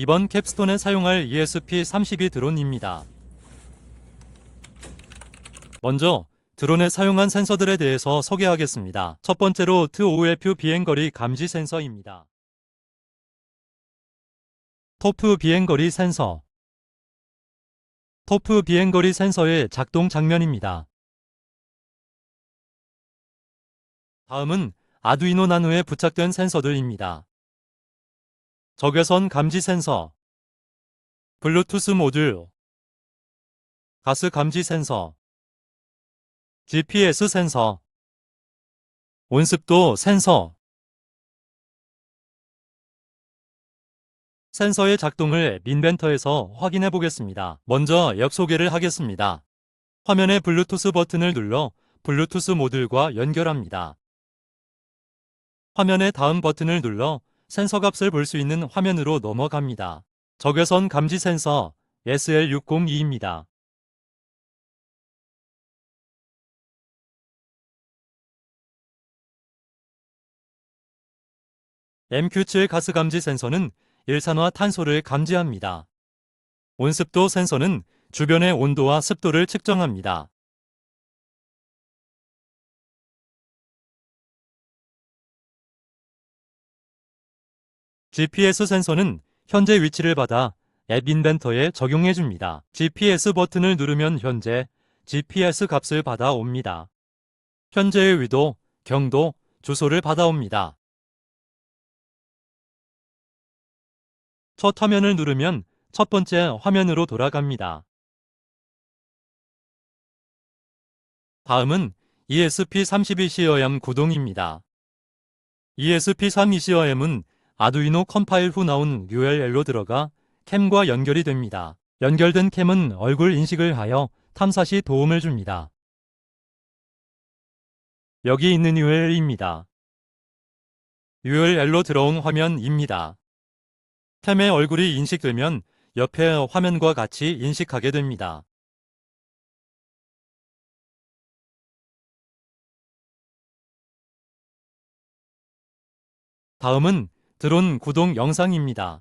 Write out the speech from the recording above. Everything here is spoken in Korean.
이번 캡스톤에 사용할 ESP-32 드론입니다. 먼저 드론에 사용한 센서들에 대해서 소개하겠습니다. 첫 번째로 TOF 비행거리 감지 센서입니다. 토프 비행거리 센서 토프 비행거리 센서의 작동 장면입니다. 다음은 아두이노 나노에 부착된 센서들입니다. 적외선 감지 센서, 블루투스 모듈, 가스 감지 센서, GPS 센서, 온습도 센서, 센서의 작동을 민벤터에서 확인해 보겠습니다. 먼저 역 소개를 하겠습니다. 화면의 블루투스 버튼을 눌러 블루투스 모듈과 연결합니다. 화면의 다음 버튼을 눌러 센서 값을 볼 수 있는 화면으로 넘어갑니다. 적외선 감지 센서 SL602입니다. MQ7 가스 감지 센서는 일산화 탄소를 감지합니다. 온습도 센서는 주변의 온도와 습도를 측정합니다. GPS 센서는 현재 위치를 받아 앱 인벤터에 적용해 줍니다. GPS 버튼을 누르면 현재 GPS 값을 받아옵니다. 현재의 위도, 경도, 주소를 받아옵니다. 첫 화면을 누르면 첫 번째 화면으로 돌아갑니다. 다음은 ESP32COM 구동입니다. ESP32COM은 아두이노 컴파일 후 나온 URL로 들어가 캠과 연결이 됩니다. 연결된 캠은 얼굴 인식을 하여 탐사 시 도움을 줍니다. 여기 있는 URL입니다. URL로 들어온 화면입니다. 캠의 얼굴이 인식되면 옆에 화면과 같이 인식하게 됩니다. 다음은 드론 구동 영상입니다.